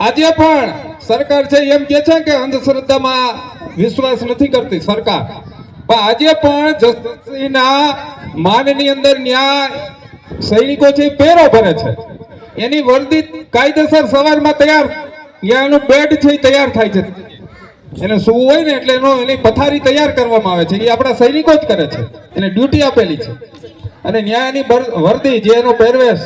આજે પણ સરકાર છે એમ કે છે કે અંધશ્રદ્ધામાં વિશ્વાસ નથી કરતી સરકાર. પણ આજે પણ જસદણના માનની અંદર ન્યાય સૈનિકો છે પેરો ભરે છે. એની વર્દી કાયદેસર સવારમાં તૈયાર ન્યાયનું બેડ છે તૈયાર થાય છે. એને શું હોય ને એટલે એનો, એની પથારી તૈયાર કરવામાં આવે છે. એ આપણા સૈનિકો જ કરે છે. એને ડ્યુટી આપેલી છે. અને ન્યાયની વર્દી જે એનો પહેરવેશ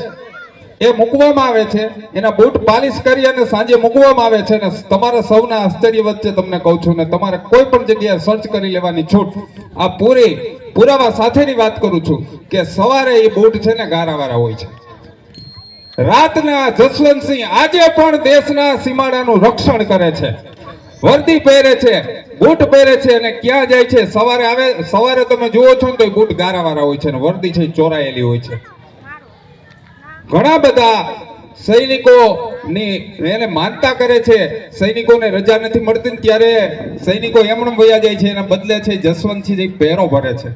એ મૂકવામાં આવે છે. એના બૂટ પાલિશ કરી અને સાંજે મૂકવામાં આવે છે અને તમારા સૌના આશ્ચર્ય વચ્ચે તમને કહું છું ને તમારે કોઈ પણ જગ્યાએ સર્ચ કરી લેવાની છૂટ. આ પૂરી, પુરાવા સાથેની વાત કરું છું કે સવારે એ બૂટ છે ને ગારાવાળા હોય છે. રાતના જસવંતસિંહ આજે પણ દેશના સીમાડાનું રક્ષણ કરે છે. વર્દી પહેરે છે, બૂટ પહેરે છે અને ક્યાં જાય છે? સવારે આવે, સવારે તમે જુઓ છો ને તો એ બૂટ ગારાવાળા હોય છે અને વર્દી છે ચોરાયેલી હોય છે. ઘણા બધા સૈનિકોની એને માનતા કરે છે. સૈનિકોને રજા નથી મળતી ત્યારે સૈનિકો એમણે વયા જાય છે, એના બદલે છે જસવંતસિંહ જે પહેરો ભરે છે.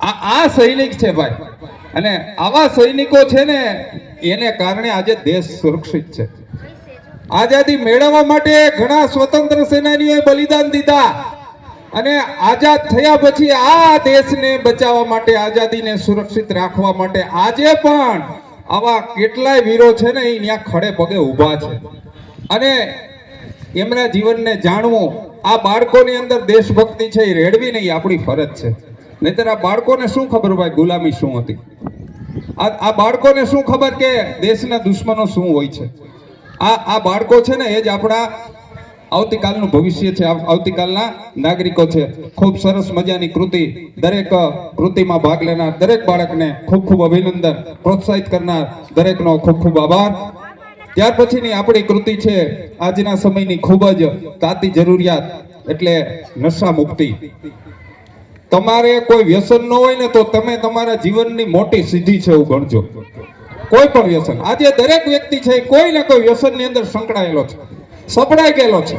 આ આ સૈનિક છે ભાઈ. અને આવા સૈનિકો છે ને, એને કારણે આજે દેશ સુરક્ષિત છે. આઝાદી મેળવવા માટે ઘણા સ્વતંત્ર સેનાનીઓએ બલિદાન દીધા. અને આઝાદ થયા પછી આ દેશને બચાવવા માટે, આઝાદીને સુરક્ષિત રાખવા માટે આજે પણ આવા કેટલાય વીરો છે ને, એ ત્યાં ખડે પગે ઊભા છે. અને એમના જીવનને જાણવું, આ બાળકોની અંદર દેશભક્તિ છે, એ રેડવી નહીં, આપણી ફરજ છે. નહીતર આ બાળકોને શું ખબર ભાઈ, ગુલામી શું હતી? આ આ બાળકોને શું ખબર કે દેશના દુશ્મનો શું હોય છે? આ આ બાળકો છે ને, એ જ આપણા આવતીકાલનું ભવિષ્ય છે. આવતીકાલના નાગરિકો છે. ખૂબ સરસ મજાની કૃતિ. દરેક કૃતિમાં ભાગ લેનાર દરેક બાળકને ખૂબ ખૂબ અભિનંદન. પ્રોત્સાહિત કરનાર દરેકનો ખૂબ ખૂબ આભાર. ત્યાર પછીની આપણી કૃતિ છે આજના સમયની ખૂબ જ તાતી જરૂરિયાત એટલે નશા મુક્તિ. તમારે કોઈ વ્યસન ન હોય ને તો તમે તમારા જીવનની મોટી સિદ્ધિ છે એવું ગણજો. કોઈ પણ વ્યસન. આજે દરેક વ્યક્તિ છે કોઈ ને કોઈ વ્યસનની અંદર સંકળાયેલો છે. સપડાઈ ગયેલો છે.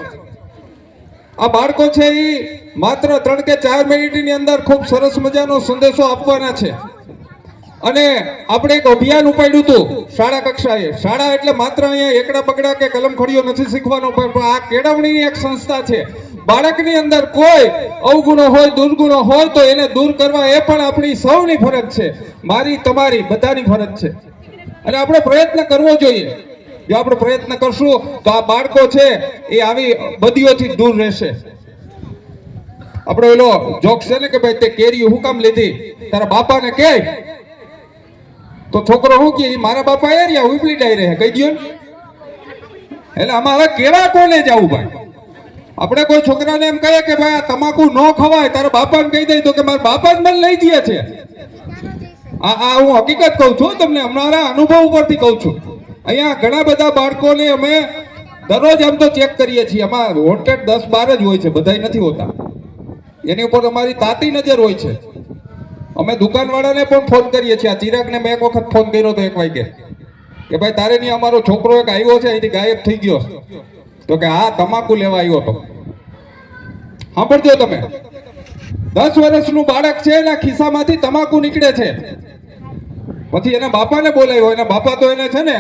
આ બાળકો છે એ માત્ર ત્રણ કે ચાર મિનિટની અંદર ખૂબ સરસ મજાનો સંદેશો આપવાના છે. અને આપણે એક અભિયાન ઉપાડ્યું હતું શાળા કક્ષાએ. શાળા એટલે માત્ર અહીંયા એકડા બગડા કે કલમ ખડીઓ નથી શીખવાનો, પણ આ કેળવણીની એક સંસ્થા છે. બાળકની અંદર કોઈ અવગુણો હોય, દુર્ગુણો હોય તો એને દૂર કરવા એ પણ આપણી સૌની ફરજ છે. મારી તમારી બધાની ફરજ છે. અને આપણે પ્રયત્ન કરવો જોઈએ. જો આપણે પ્રયત્ન કરશું, તો આ બાળકો છે, એ આવી બદીઓથી દૂર રહેશે. આપણે ઓલો જોક છે ને કે ભાઈ તે કેરી હું કામ લીધી? તારા બાપાને કે? તો છોકરો હું કે મારા બાપા એ રહ્યા ઉપલી ડાઈ રહે કહી દો એટલે અમારે કેવા કોને જવું ભાઈ? આપણે કોઈ છોકરાને એમ કહીએ કે ભાઈ આ તમાકુ ન ખવાય, તારા બાપાને કહી દઈ તો કે મારા બાપા જ મને લઈ દે છે. આ આ હું હકીકત કહું છું તમને અમારા અનુભવ ઉપરથી કહું છું. અહીંયા ઘણા બધા બાળકોને અમે દરરોજ આમ તો ચેક કરીએ છીએ. આમાં વોન્ટેડ દસ બાર જ હોય છે, બધાય નથી હોતા. એની ઉપર અમારી તાતી નજર હોય છે. અમે દુકાનવાળાને પણ ફોન કરીએ છીએ. આ ચિરાગને મેં એક વખત ફોન કર્યો તો એક વાગે. કે ભાઈ, તારે નહીં, અમારો છોકરો એક આવ્યો છે, અહીંથી ગાયબ થઈ ગયો. તો કે, હા, તમાકુ લેવા આવ્યો હતો. સાંભળજો તમે. દસ વર્ષનું બાળક છે એના ખિસ્સામાંથી તમાકુ નીકળે છે. પછી એના બાપાને બોલાવ્યો. એના બાપા તો એને છે ને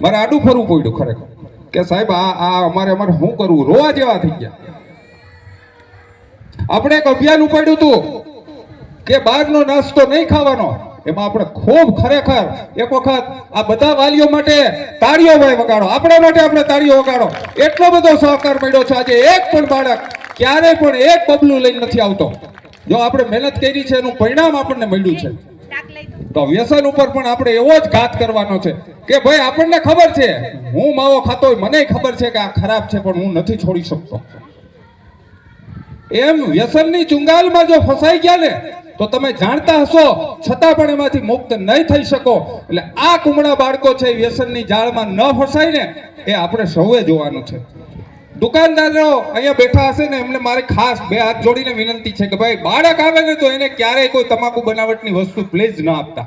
મારે આડું ફરવું પડ્યું ખરેખર. કે સાહેબ, આ આ અમારે અમારે શું કરવું? રોવા જેવા થઈ ગયા. આપણે એક અભિયાન ઉપાડ્યું હતું કે બહારનો નાસ્તો નહીં ખાવાનો. એમાં આપણે ખૂબ ખરેખર એક વખત આ બધા વાલીઓ માટે તાળીઓ ભાઈ વગાડો. આપણા માટે આપણે તાળીઓ વગાડો. એટલો બધો સહકાર મળ્યો છે આજે એક પણ બાળક ક્યારેય પણ એક બબલું લઈને નથી આવતો. જો આપણે મહેનત કરી છે એનું પરિણામ આપણને મળ્યું છે. તો વ્યસન ઉપર પણ આપણે એવો જ ઘાત કરવાનો છે કે ભાઈ, આપણને ખબર છે. હું માવો ખાતો હોય, મને ખબર છે કે આ ખરાબ છે, પણ હું નથી છોડી શકતો. એમ વ્યસનની ચુંગાલમાં જો ફસાઈ ગયા ને, તો તમે જાણતા હશો, છતાં પણ એમાંથી મુક્ત નહીં થઈ શકો. એટલે આ કુમળા બાળકો છે વ્યસનની જાળમાં ન ફસાય ને એ આપણે સૌએ જોવાનું છે. દુકાનદારો અહીંયા બેઠા હશે ને એમને મારે ખાસ બે હાથ જોડીને વિનંતી છે કે ભાઈ, બાળક આવે ને તો એને ક્યારેય કોઈ તમાકુ બનાવટની વસ્તુ પ્લીઝ ન આપતા.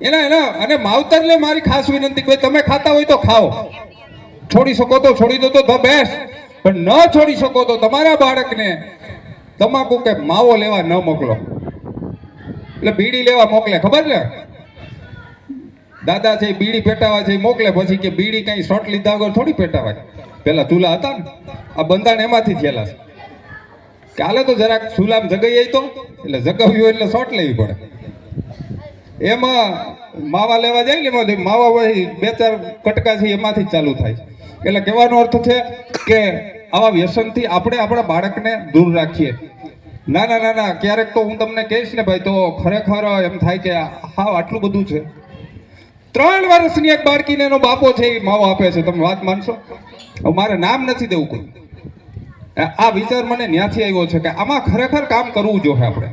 એના એના, અને માવતરને મારી ખાસ વિનંતી ભાઈ, તમે ખાતા હોય તો ખાઓ. છોડી શકો તો છોડી દો તો ધ બેસ્ટ પણ ન છોડી શકો તો તમારા બાળકને તમાકુ કે માવો લેવા ન મોકલો. એટલે બીડી લેવા મોકલે, ખબર ને દાદા છે બીડી પેટાવા છે મોકલે, પછી કે બીડી કઈ શોટ લીધા વગર થોડી પેટાવાય. પેલા ચૂલા હતા ને, આ બંધાણ એમાંથી થયેલા છે. કાલે તો જરાક ચૂલામાં જગાઈ તો એટલે જગાવ્યું હોય એટલે શોટ લેવી પડે. એમાં માવા લેવા જાય ને એમાં માવા હોય બે ચાર કટકા છે, એમાંથી ચાલુ થાય એટલે કહેવાનો અર્થ છે કે આવા વ્યસનથી આપણે આપણા બાળકને દૂર રાખીએ. ના ના ના ના ક્યારેક તો હું તમને કહીશ ને ભાઈ, તો ખરેખર એમ થાય કે હા, આટલું બધું છે. ત્રણ વર્ષની એક બાળકીને એનો બાપો છે એ માવો આપે છે. તમે વાત માનશો? મારે નામ નથી દેવું કોઈ. આ વિચાર મને ન્યાથી આવ્યો છે કે આમાં ખરેખર કામ કરવું જોઈએ આપણે.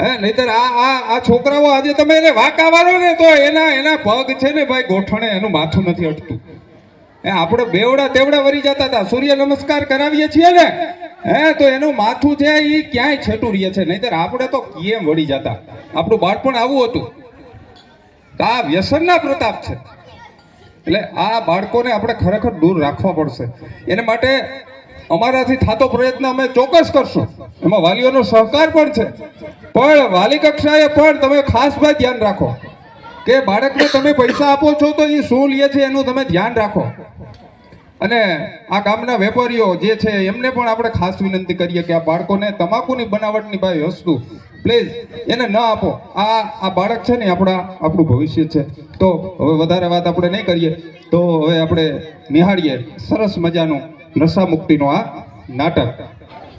હે, નહીતર આ આ આ છોકરાઓ આજે તમે એને વાંકા વાળો ને તો એના એના પગ છે ને ભાઈ ગોઠણે એનું માથું નથી અટતું હે આપણે બેવડા તેવડા વરી જતા હતા. સૂર્ય નમસ્કાર કરાવીએ છીએ ને, હે, તો એનું માથું છે એ ક્યાંય છેટું રહે છે. નહીતર આપણે તો કેમ વળી જતા? આપણું બાળપણ આવું હતું. આ વ્યસનના પ્રતાપ છે. એટલે આ બાળકોને આપણે ખરેખર દૂર રાખવા પડશે. એને માટે અમારાથી થતો પ્રયત્ન અમે ચોક્કસ કરશું. એમાં વાલીઓનો સહકાર પણ છે. પણ વાલી કક્ષાએ પણ તમે ખાસ ભાઈ ધ્યાન રાખો. કે બાળકને તમે પૈસા આપો છો તો એ શું લે છે એનું તમે ધ્યાન રાખો. અને આ ગામના વેપારીઓ જે છે એમને પણ આપણે ખાસ વિનંતી કરીએ કે આ બાળકોને તમાકુની બનાવટની ભાઈ વસ્તુ પ્લીઝ એને ન આપો. આ આ બાળક છે ને આપણા આપણું ભવિષ્ય છે. તો હવે વધારે વાત આપણે નહીં કરીએ. તો હવે આપણે નિહાળીએ. સરસ મજાનું નશા મુક્તિનું આ નાટક.